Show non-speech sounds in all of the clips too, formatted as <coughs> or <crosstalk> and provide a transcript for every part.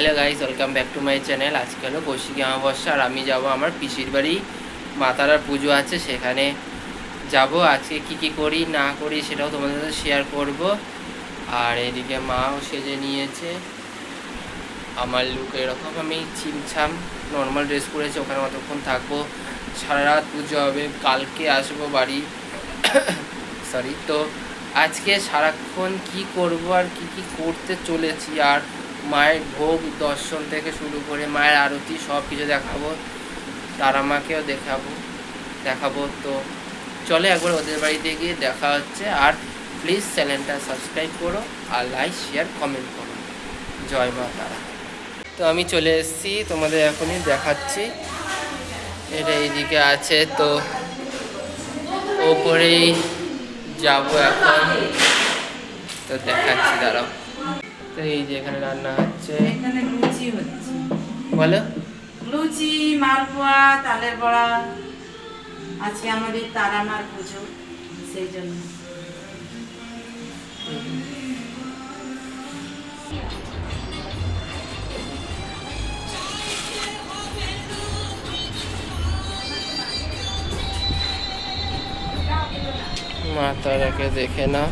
Hello guys, welcome back to my channel. আজকে হলো কৌশিকী অমাবস্যা আর আমি যাব আমার পিসির বাড়ি। মাতারার পুজো আছে, সেখানে যাব। আজকে কি কি করি, না করি সেটাও তোমাদের সাথে শেয়ার করব। আর এদিকে মাও সেজে নিয়েছে। আমার লুক এরকম, আমি ছিমছাম নর্মাল ড্রেস পরেছি, ওখানে অতক্ষণ থাকব। সারা রাত পুজো হবে, কালকে আসব বাড়ি। <coughs> সরি তো আজকে সারাক্ষণ কি করব আর কি কি করতে চলেছি আর মায়ের ভোগ, দর্শন থেকে শুরু করে মায়ের আরতি, সব কিছু দেখাবো। তারা মাকেও দেখাবো। দেখাবো তো। চলে একবার ওদের বাড়িতে গিয়ে দেখা হচ্ছে। আর প্লিজ চ্যানেলটা সাবস্ক্রাইব করো আর লাইক শেয়ার কমেন্ট করো। জয় মা তারা। তো আমি চলে এসেছি। তোমাদের এখনই দেখাচ্ছি। এটা এইদিকে আছে। তো ওপরেই যাব এখন। তো দেখাচ্ছি, দাঁড়াও। তো এই যে এখানে রান্না হচ্ছে। এখানে লুচি হচ্ছে। বলো। লুচি মালপোয়া তালের বড়া। আজকে আমাদের তারামার পুজো সেই জন্য। মা তারাকে দেখে না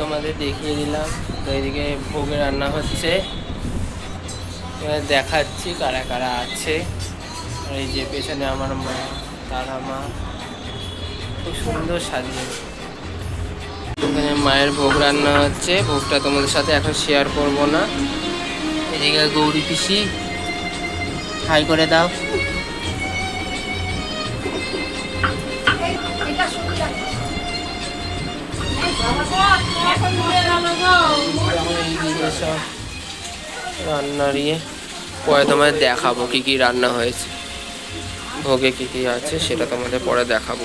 তোমাদের দেখিয়ে দিলাম। তো এইদিকে ভোগে রান্না হচ্ছে। দেখাচ্ছি কারা কারা আছে। এই যে পেছনে আমার মা, তারা মা। খুব সুন্দর সাজিয়েছে। এখানে মায়ের ভোগ রান্না হচ্ছে। ভোগটা তোমাদের সাথে এখন শেয়ার করব না। এদিকে গৌরী পিসি, হাই করে দাও। রান্নার ইয়ে। পরে তোমাদের দেখাবো কি কি রান্না হয়েছে। ভোগে কি কি আছে সেটা তোমাদের পরে দেখাবো।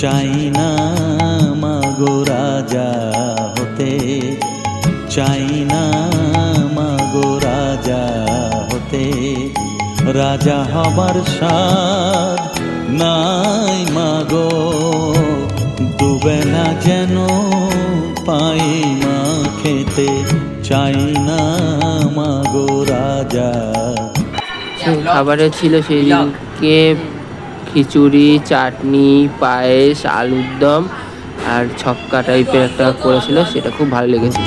চাই না মাগো রাজা হতে। চাই না মাগো রাজা হতে। রাজা হবার স্বাদ নাই মাগো। দুবেলা যেন পাই মা খেতে। চাই না মাগো রাজা। খাবারে ছিল সেদিনকে খিচুড়ি চাটনি পায়েস আলুর দম আর ছক্কা টাইপের একটা করেছিল সেটা খুব ভালো লেগেছিল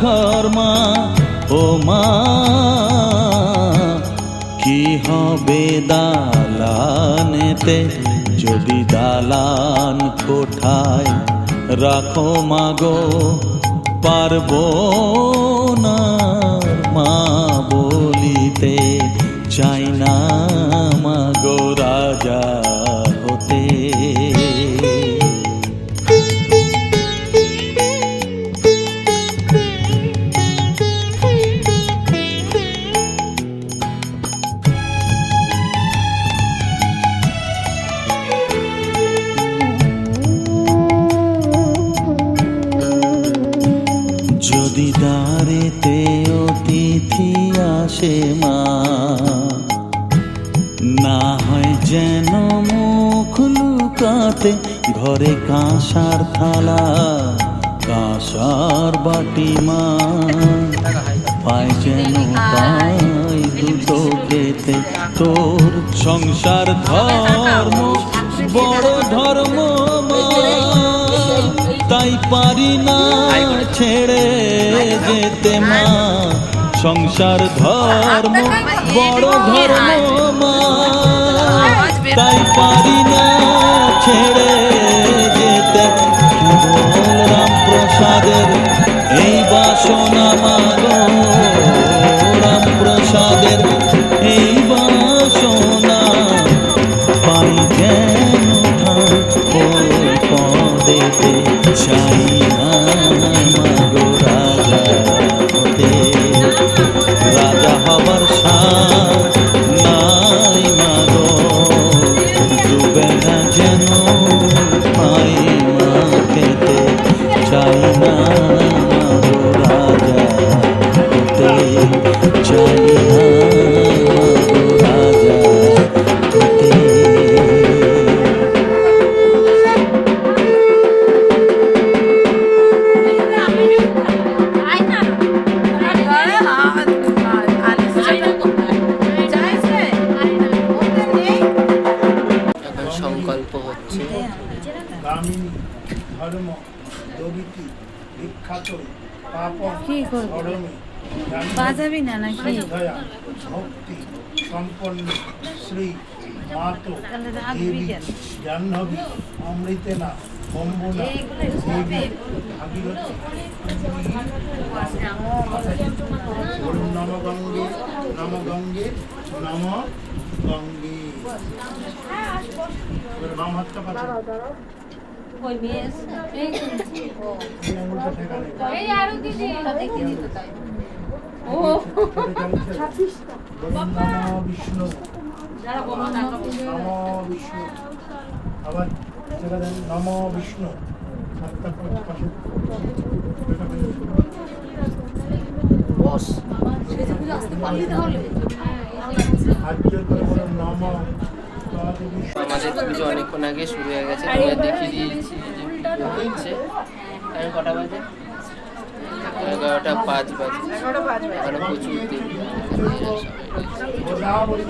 ঘর ও মা, কি হবে দালানেতে? যদি দালান কোঠায় রাখো মাগো পারব না মা বলিতে, চাই না যেতে মা, সংসার ধর্ম, বড় ধর্ম মা। তাই পারি না ছেড়ে যেতে। রাম প্রসাদের এই বাসনা মাগো রাম প্রসাদের এই বাসনা পাই যেন পদেতে। চাই বাজাবি না নাকি? ভক্তি সম্পন্ন শ্রী মাতো দেবী জাহ্নবী অমৃতেনা অম্বনা দেবী ভাগীরথী। নম গঙ্গে নম গঙ্গে নম গঙ্গে। বাম হাতটা পাশে এই ঠেকা নেই নম বিষ্ণু নম বিষ্ণু নম বিষ্ণু জোর করে বলুন নম তদ বিষ্ণু আমাদের পুজো অনেকক্ষণ আগে শুরু হয়ে গেছে। দেখিয়ে দিয়েছি। যে হচ্ছে কটা বাজে? এগারোটা পাঁচ বাজে। এখানে প্রচুর দিন গোদাবরী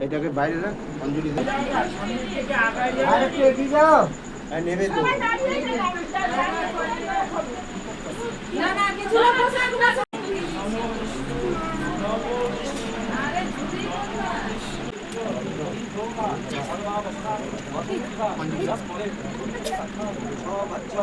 এটাকে বাইরে রাখ অঞ্জলি নেবে তো। সব আচ্ছা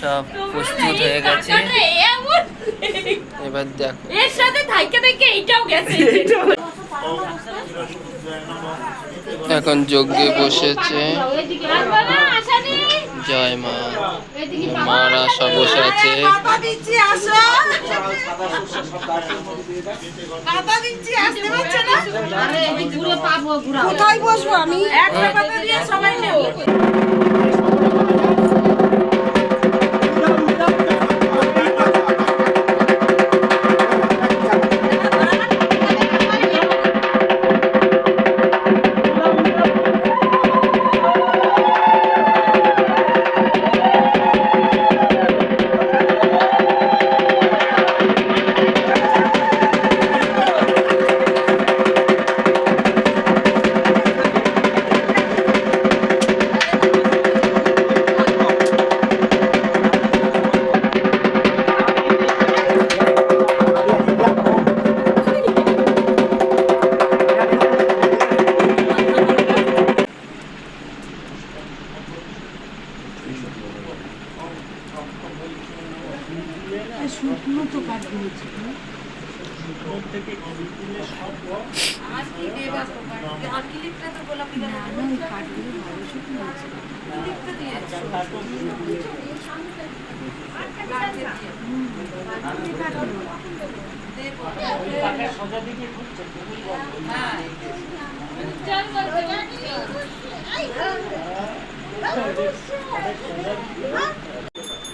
সব প্রস্তুত হয়ে গেছে। এবার দেখো। এর সাথে থাইকে থাইকে এইটাও গেছে। এখন যজ্ঞে বসেছে। জয় মা। মারা সব বসে আছে। পাতা দিচ্ছি আসো পাতা দিচ্ছি আসতে পারছে না আরে আমি দূরে পাবো ঘুরা কোথায় বসবো আমি? একটা পাতা দিয়ে সবাই নেব। না বাজারে তো নেয় নরেশের দোকানে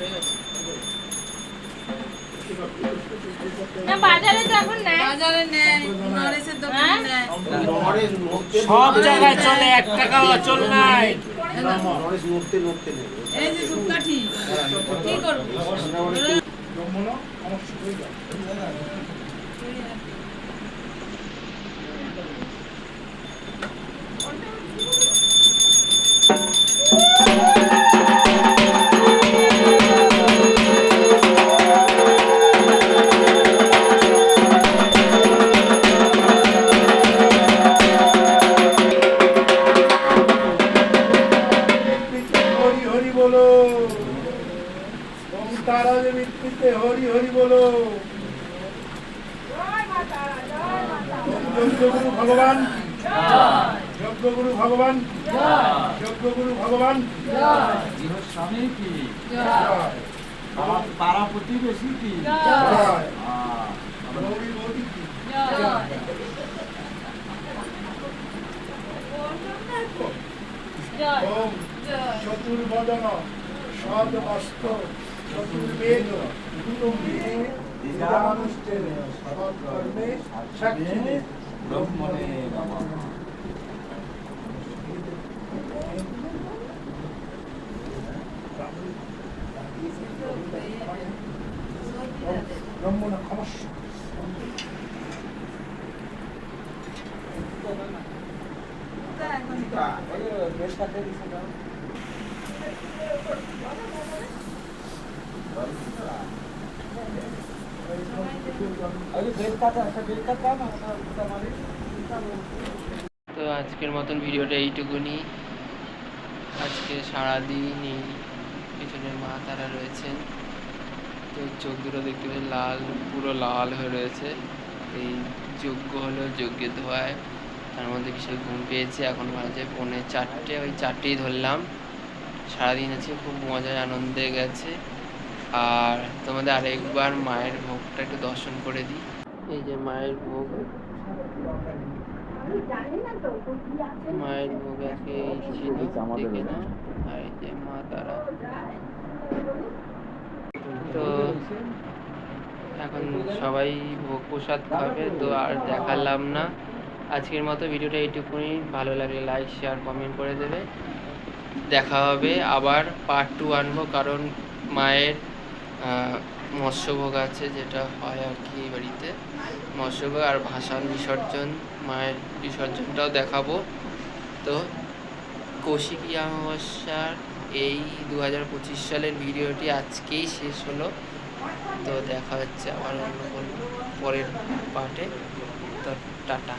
নেয় সব জায়গায় চলে এক টাকা অচল নাই। এই যে ধূপকাঠি কি করব? তো। আজকের মতন ভিডিওটা এইটুকুনি। আজকে সারাদিন এই পিছনে মা তারা রয়েছেন। তো চোখ দুটো দেখতে পাচ্ছি লাল পুরো লাল হয়ে রয়েছে। এই যজ্ঞ হলো যজ্ঞের ধোয়ায়। তার মধ্যে বিশাল ঘুম পেয়েছে? এখন বাজে পৌনে চারটে, ওই চারটেই ধরলাম। সারাদিন আছে খুব মজায় আনন্দে গেছে। আর তোমাদের আরেকবার মায়ের ভোগটা একটু দর্শন করে দিই। এই যে মায়ের ভোগ। মায়ের ভোগ আজকে দেখে না আর এই যে মা তারা। তো এখন সবাই ভোগ প্রসাদ খাবে, তো আর দেখালাম না। আজকের মতো ভিডিওটা এইটুকুনি। ভালো লাগলে লাইক শেয়ার কমেন্ট করে দেবে। দেখা হবে আবার পার্ট টু আনব, কারণ মায়ের মৎস্যভোগ আছে যেটা হয় আর কি এই বাড়িতে। মৎস্যভোগ আর ভাসান বিসর্জন, মায়ের বিসর্জনটাও দেখাবো। তো কৌশিকী অমাবস্যার এই দু হাজার পঁচিশ সালের ভিডিওটি আজকেই শেষ হলো। তো দেখা হচ্ছে আবার অন্য কোনো পরের পার্টে তো টাটা।